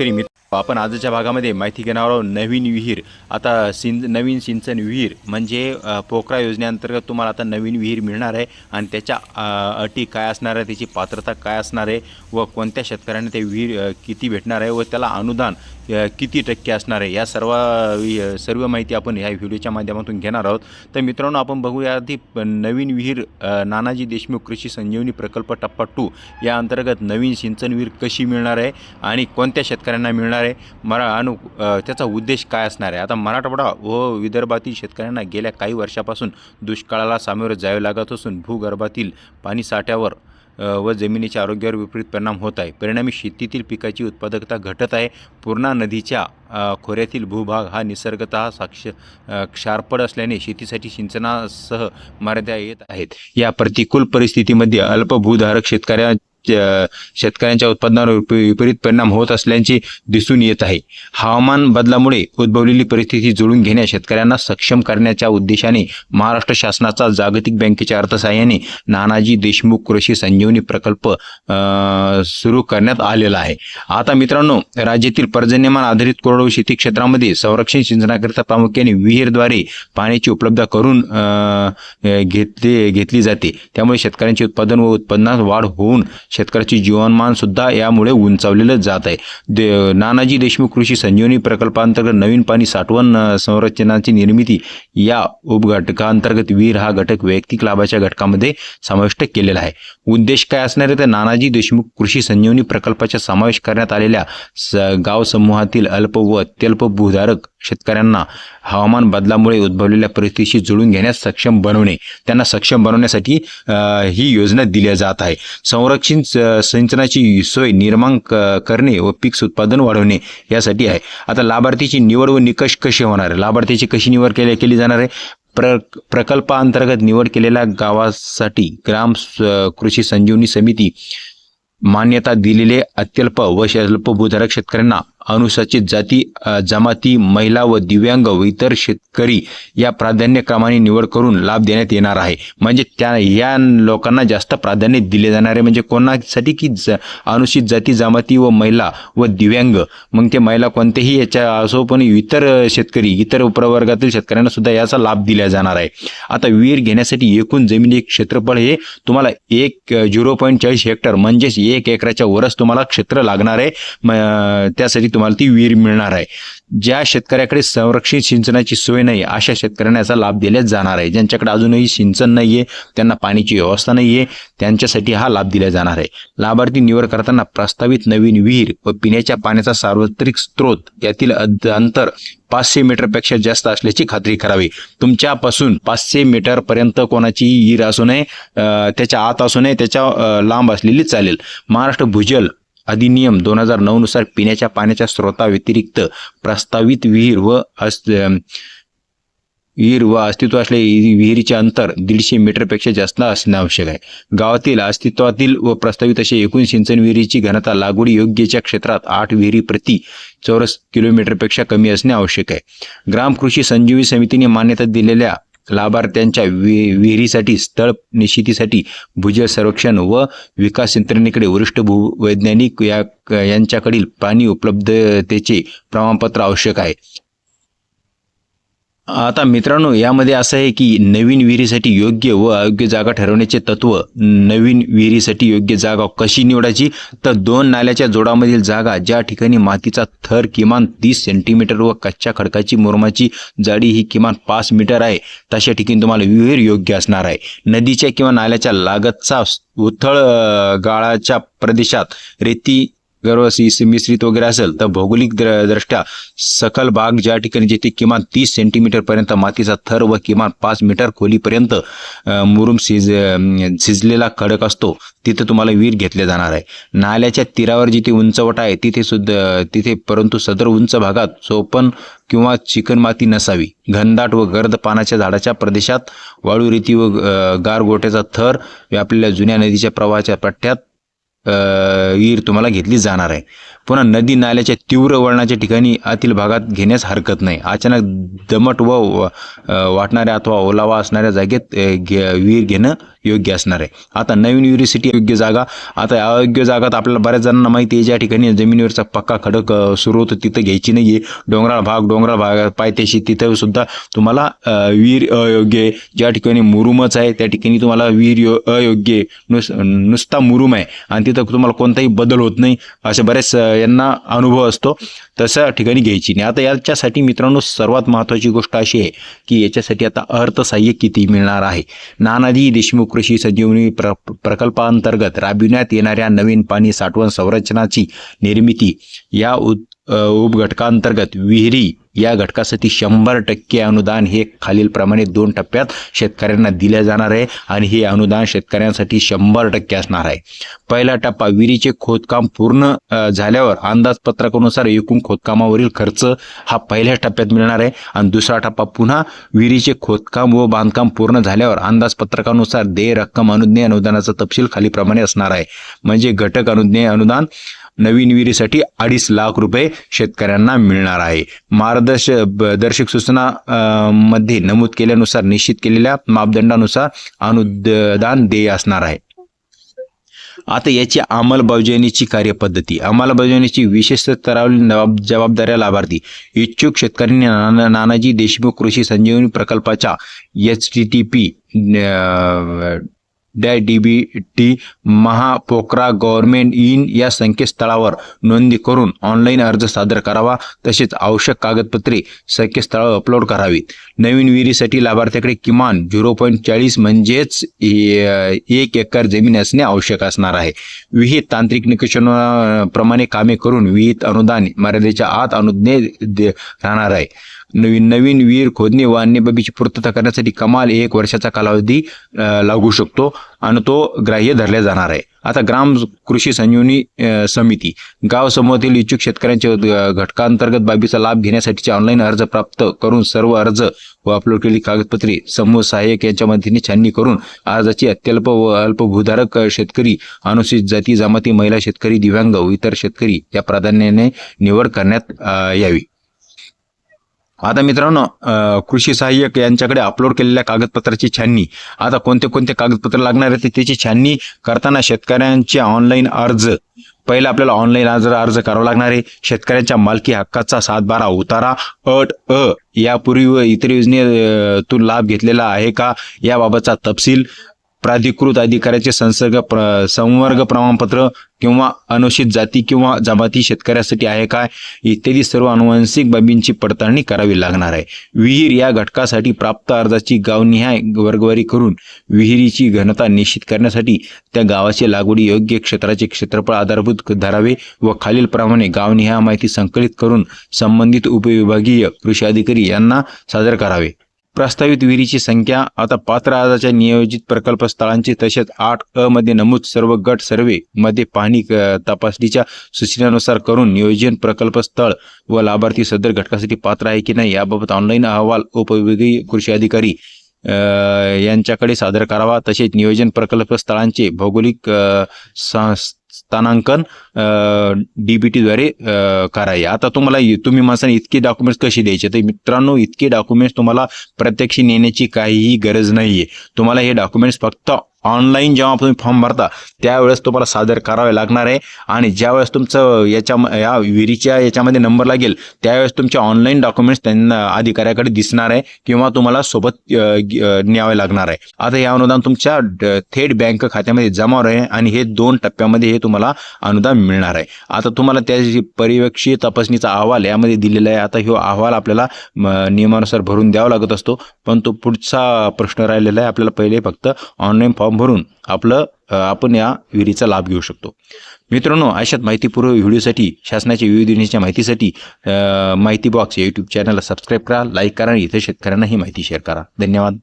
तरी मित्र आपण आजच्या भागामध्ये माहिती घेणार आहोत नवीन विहीर. आता सिं नवीन सिंचन विहीर म्हणजे पोखरा योजनेअंतर्गत तुम्हाला आता नवीन विहीर मिळणार आहे आणि त्याच्या अटी काय असणार आहे त्याची पात्रता काय असणार आहे व कोणत्या शेतकऱ्यांना ते विहीर किती भेटणार आहे व त्याला अनुदान किती टक्के असणार आहे? या सर्व सर्व माहिती आपण ह्या व्हिडिओच्या माध्यमातून घेणार आहोत. तर मित्रांनो आपण बघूया आधी नवीन विहीर नानाजी देशमुख कृषी संजीवनी प्रकल्प टप्पा टू या अंतर्गत नवीन सिंचन विहीर कशी मिळणार आहे आणि कोणत्या शेतकऱ्यांना मिळणार आहे? मरा अनु त्याचा उद्देश काय असणार आहे? आता मराठवाडा व विदर्भातील शेतकऱ्यांना गेल्या काही वर्षापासून दुष्काळाला सामोरे जावे लागत असून भूगर्भातील पाणी साठ्यावर व जमिनीच्या आरोग्यावर विपरीत परिणाम होत आहे. परिणामी शेतीतील पिकाची उत्पादकता घटत आहे. पूर्णा नदीच्या खोऱ्यातील भूभाग हा निसर्गत साक्ष क्षारपड असल्याने शेतीसाठी सिंचनासह मर्यादा येत आहेत. या प्रतिकूल परिस्थितीमध्ये अल्पभूधारक शेतकऱ्या शेतकऱ्यांच्या उत्पादनावर विप- विपरीत परिणाम होत असल्याचे दिसून येत आहे. हवामान बदलामुळे उद्भवलेली परिस्थिती जुळून घेण्यास शेतकऱ्यांना सक्षम करण्याच्या उद्देशाने महाराष्ट्र शासनाचा जागतिक बँकेच्या अर्थसहाय्याने नानाजी देशमुख कृषी संजीवनी प्रकल्प सुरू करण्यात आलेला आहे. आता मित्रांनो राज्यातील पर्जन्यमान आधारित कोरडवाहू शेती क्षेत्रामध्ये संरक्षण सिंचनाकरिता प्रामुख्याने विहीरद्वारे पाण्याची उपलब्ध करून घेतली घेतली जाते. त्यामुळे शेतकऱ्यांचे उत्पादन व उत्पन्नात वाढ होऊन शेतकऱ्याचे जीवनमान सुद्धा यामुळे उंचावलेलं जात आहे. दे नानाजी देशमुख कृषी संजीवनी प्रकल्पांतर्गत नवीन पाणी साठवण संरचनाची निर्मिती या उपघटकांतर्गत विहीर हा घटक वैयक्तिक लाभाच्या घटकामध्ये समाविष्ट केलेला आहे. उद्देश काय असणार आहे? तर नानाजी देशमुख कृषी संजीवनी प्रकल्पाचा समावेश करण्यात आलेल्या स गाव समूहातील अल्प व अत्यल्प भूधारक शेतकऱ्यांना हवामान बदलामुळे उद्भवलेल्या परिस्थितीशी जुळून घेण्यास सक्षम बनवणे. त्यांना सक्षम बनवण्यासाठी ही योजना दिली जात आहे. संरक्षण स- सिंचनाची सोय निर्माण क- करणे व पीक उत्पादन वाढवणे यासाठी आहे. आता लाभार्थीची निवड व निकष कसे होणार आहे? लाभार्थीची कशी निवड केली केली जाणार आहे? प्र प्रकल्पांतर्गत निवड केलेल्या गावासाठी ग्राम कृषी संजीवनी समिती मान्यता दिलेले अत्यल्प व अल्प भूधारक शेतकऱ्यांना अनुसूचित जाती जमाती महिला व दिव्यांग व इतर शेतकरी या प्राधान्यक्रमाने निवड करून लाभ देण्यात येणार आहे. म्हणजे त्या या लोकांना जास्त प्राधान्य दिले जाणार आहे. म्हणजे कोणासाठी की ज अनुसूचित जाती जमाती व महिला व दिव्यांग. मग ते महिला कोणतेही याच्या असो पण इतर शेतकरी इतर प्रवर्गातील शेतकऱ्यांना सुद्धा याचा लाभ दिला जाणार आहे. आता विहीर घेण्यासाठी एकूण जमिनी क्षेत्रफळ हे तुम्हाला एक झिरो पॉईंट चाळीस हेक्टर म्हणजेच एक एकराच्या वरच तुम्हाला क्षेत्र लागणार आहे. म- त्यासाठी तुम्हाला ती विहीर मिळणार आहे. ज्या शेतकऱ्याकडे संरक्षित सिंचनाची सोय नाही अशा शेतकऱ्यांना याचा लाभ दिला जाणार आहे. ज्यांच्याकडे अजूनही सिंचन नाही आहे त्यांना पाण्याची व्यवस्था नाही आहे त्यांच्यासाठी हा लाभ दिला जाणार आहे. लाभार्थी निवड करताना प्रस्तावित नवीन विहीर व पिण्याच्या पाण्याचा सार्वत्रिक स्त्रोत यातील अंतर पाचशे मीटरपेक्षा जास्त असल्याची खात्री करावी. तुमच्यापासून पाचशे मीटरपर्यंत कोणाचीही कोणाची विहीर असू नये त्याच्या आत असू नये त्याच्या लांब असलेली चालेल. महाराष्ट्र भूजल अधिनियम दोन हजार नऊ नुसार पिण्याच्या पाण्याच्या स्रोताव्यतिरिक्त प्रस्तावित विहीर व अस विहीर व अस्तित्व असलेल्या विहिरीचे अंतर दीडशे मीटरपेक्षा जास्त असणे आवश्यक आहे. गावातील अस्तित्वातील व प्रस्तावित असे एकूण सिंचन विहिरीची घनता लागवडी योग्यच्या क्षेत्रात आठ विहिरी प्रति चौरस किलोमीटरपेक्षा कमी असणे आवश्यक आहे. ग्राम कृषी संजीवी समितीने मान्यता दिलेल्या लाभार्थ्यांच्या वि विहिरीसाठी स्थळ निश्चितीसाठी भूजल संरक्षण व विकास यंत्रणेकडे वरिष्ठ भूवैज्ञानिक या यांच्याकडील पाणी उपलब्धतेचे प्रमाणपत्र आवश्यक आहे. आता मित्रांनो यामध्ये असं आहे की नवीन विहिरीसाठी योग्य व अयोग्य जागा ठरवण्याचे तत्व नवीन विहिरीसाठी योग्य जागा कशी निवडायची? तर दोन नाल्याच्या जोडामधील जागा ज्या ठिकाणी मातीचा थर किमान तीस सेंटीमीटर व कच्च्या खडकाची मुरमाची जाडी ही किमान पाच मीटर आहे तशा ठिकाणी तुम्हाला विहीर योग्य असणार आहे. नदीच्या किंवा नाल्याच्या लागतचा उथळ गाळाच्या प्रदेशात रेती गर्भसी मिश्रित वगैरे असेल तर भौगोलिक दृष्ट्या सकल भाग ज्या ठिकाणी जिथे किमान तीस सेंटीमीटर पर्यंत मातीचा थर व किमान पाच मीटर खोलीपर्यंत मुरुम शिज शिजलेला खडक असतो तिथे तुम्हाला विहीर घेतले जाणार आहे. नाल्याच्या तीरावर जिथे उंचवट आहे तिथे सुद्धा तिथे परंतु सदर उंच भागात चोपन किंवा चिकणमाती नसावी. घनदाट व गर्द पानाच्या झाडाच्या प्रदेशात वाळू रेती व गार गारगोट्याचा थर व्यापलेल्या जुन्या नदीच्या प्रवाहाच्या पट्ट्यात विहीर तुम्हाला घेतली जाणार आहे. पुन्हा नदी नाल्याच्या तीव्र वळणाच्या ठिकाणी आतील भागात घेण्यास हरकत नाही. अचानक दमट व वाटणाऱ्या अथवा ओलावा असणाऱ्या जागेत घे- विहीर घेणं योग्य असणार आहे. आता नवीन युनिव्हर्सिटी योग्य जागा आता अयोग्य जागात आपल्याला बऱ्याच जणांना माहिती आहे ज्या ठिकाणी जमिनीवरचा पक्का खडक सुरू होतो तिथं घ्यायची नाही आहे डोंगराळ भाग डोंगराळ भाग पायथ्याशी तिथं सुद्धा तुम्हाला विहीर अयोग्य आहे ज्या ठिकाणी मुरुमच आहे त्या ठिकाणी तुम्हाला विहीर यो अयोग्य नुस नुसता मुरुम आहे. आणि तिथं तुम्हाला कोणताही बदल होत नाही. असे बरेच यांना अनुभव असतो तशा ठिकाणी घ्यायची नाही. आता याच्यासाठी मित्रांनो सर्वात महत्त्वाची गोष्ट अशी आहे की याच्यासाठी आता अर्थसहाय्य किती मिळणार आहे? नानाजी देशमुख कृषी संजीवनी प्र प्रकल्पांतर्गत राबविण्यात येणाऱ्या नवीन पाणी साठवण संरचनाची निर्मिती या उद उपघटकांतर्गत विहिरी या घटकासाठी शंभर टक्के अनुदान हे खालीलप्रमाणे दोन टप्प्यात शेतकऱ्यांना दिले जाणार आहे आणि हे अनुदान शेतकऱ्यांसाठी शंभर टक्के असणार आहे. पहिला टप्पा विहिरीचे खोदकाम पूर्ण झाल्यावर अंदाजपत्रकानुसार एकूण खोदकामावरील खर्च हा पहिल्याच टप्प्यात मिळणार आहे. आणि दुसरा टप्पा पुन्हा विहिरीचे खोदकाम व बांधकाम पूर्ण झाल्यावर अंदाजपत्रकानुसार देय रक्कम अनुज्ञेय अनुदानाचा तपशील खालीप्रमाणे असणार आहे. म्हणजे घटक अनुज्ञेय अनुदान नवीन विहिरीसाठी अडीच लाख रुपये शेतकऱ्यांना मिळणार आहे. मार्गदर्श दर्शक सूचना मध्ये नमूद केल्यानुसार निश्चित केलेल्या मापदंडानुसार अनुदान देय असणार आहे. आता याची अंमलबजावणीची कार्यपद्धती. अंमलबजावणीची विशेष स्तरावरील नवाब- जबाबदाऱ्या लाभार्थी. इच्छुक शेतकऱ्यांनी नाना नानाजी देशमुख कृषी संजीवनी प्रकल्पाच्या H T T P डॅ D B T Mahapocra government in या संकेतस्थळावर नोंदणी करून ऑनलाईन अर्ज सादर करावा तसेच आवश्यक कागदपत्रे संकेतस्थळावर अपलोड करावीत. नवीन विहिरीसाठी लाभार्थ्याकडे किमान झिरो पॉईंट चाळीस म्हणजेच एक एकर जमीन असणे आवश्यक असणार आहे. विहित तांत्रिक निकषांप्रमाणे कामे करून विहित अनुदान मर्यादेच्या आत अनुज्ञे दे- राहणार आहे. नवीन नवीन विहीर खोदणे व अन्य बाबीची पूर्तता करण्यासाठी कमाल एक वर्षाचा कालावधी लागू शकतो आणि तो ग्राह्य धरला जाणार आहे. आता ग्राम कृषी संजीवनी समिती. गाव समूहातील इच्छुक शेतकऱ्यांच्या घटकांतर्गत बाबीचा लाभ घेण्यासाठीचे ऑनलाईन अर्ज प्राप्त करून सर्व अर्ज व अपलोड केलेली कागदपत्रे समूह सहाय्यक यांच्या मदतीने छाननी करून अर्जाची अत्यल्प व अल्पभूधारक शेतकरी अनुसूचित जाती जमाती महिला शेतकरी दिव्यांग व इतर शेतकरी या प्राधान्याने निवड करण्यात यावी. आता मित्रांनो कृषी सहाय्यक यांच्याकडे अपलोड केलेल्या कागदपत्राची छाननी. आता कोणते कोणते कागदपत्र लागणार आहे ते त्याची छाननी करताना शेतकऱ्यांचे ऑनलाईन अर्ज. पहिला आपल्याला ऑनलाईन अर्ज अर्ज करावा लागणार आहे. शेतकऱ्यांच्या मालकी हक्काचा सातबारा उतारा. अट अ यापूर्वी व इतर योजनेतून लाभ घेतलेला आहे का? याबाबतचा तपशील प्राधिकृत अधिकाऱ्याचे संसर्ग प्र संवर्ग प्रमाणपत्र किंवा अनुसूचित जाती किंवा जमाती शेतकऱ्यासाठी आहे काय इत्यादी सर्व अनुवांशिक बाबींची पडताळणी करावी लागणार आहे. विहीर या घटकासाठी प्राप्त अर्जाची गावनिहाय वर्गवारी करून विहिरीची घनता निश्चित करण्यासाठी त्या गावाची लागवडी योग्य क्षेत्राचे क्षेत्रफळ आधारभूत धरावे व खालीलप्रमाणे गावनिहाय माहिती संकलित करून संबंधित उपविभागीय कृषी अधिकारी यांना सादर करावे. प्रस्तावित विहिरीची संख्या आता पात्र आजाच्या नियोजित प्रकल्प स्थळांची तसेच आठ अ मध्ये नमूद सर्व गट सर्वे मध्ये पाहणी तपासणीच्या सूचनेनुसार करून नियोजन प्रकल्प स्थळ व लाभार्थी सदर घटकासाठी पात्र आहे की नाही याबाबत ऑनलाईन अहवाल उपविभागीय कृषी अधिकारी यांच्याकडे सादर करावा. तसेच नियोजन प्रकल्प स्थळांचे भौगोलिक स्थानांकन डीबीटीद्वारे करावे आता तुम्हाला तुम्ही म्हणसाल इतके डॉक्युमेंट्स कसे द्यायचे? तर मित्रांनो इतके डॉक्युमेंट्स तुम्हाला प्रत्यक्ष नेण्याची काहीही गरज नाही आहे तुम्हाला हे डॉक्युमेंट्स फक्त ऑनलाईन जेव्हा तुम्ही फॉर्म भरता त्यावेळेस तुम्हाला सादर करावे लागणार आहे. आणि ज्यावेळेस तुमचं याच्या या विहिरीच्या याच्यामध्ये नंबर लागेल त्यावेळेस तुमचे ऑनलाईन डॉक्युमेंट्स त्यांना अधिकाऱ्याकडे दिसणार आहे किंवा तुम्हाला सोबत न्यावे लागणार आहे. आता हे अनुदान तुमच्या ड- थेट बँक खात्यामध्ये जमा होणार आहे आणि हे दोन टप्प्यामध्ये हे तुम्हाला अनुदान मिळणार आहे. आता तुम्हाला त्याची परिवेक्षीय तपासणीचा अहवाल यामध्ये दिलेला आहे. आता हा अहवाल आपल्याला म, नियमानुसार भरून द्यावा लागत असतो. पण तो पुढचा प्रश्न राहिलेला आहे. आपल्याला पहिले फक्त ऑनलाईन फॉर्म भरून आपलं आपण या विहिरीचा लाभ घेऊ शकतो. मित्रांनो अशात माहितीपूर्व व्हिडिओसाठी शासनाच्या विविध योजनेच्या माहितीसाठी माहिती बॉक्स या यूट्यूब चॅनलला सबस्क्राईब करा लाईक करा आणि इतर शेतकऱ्यांना ही माहिती शेअर करा. धन्यवाद.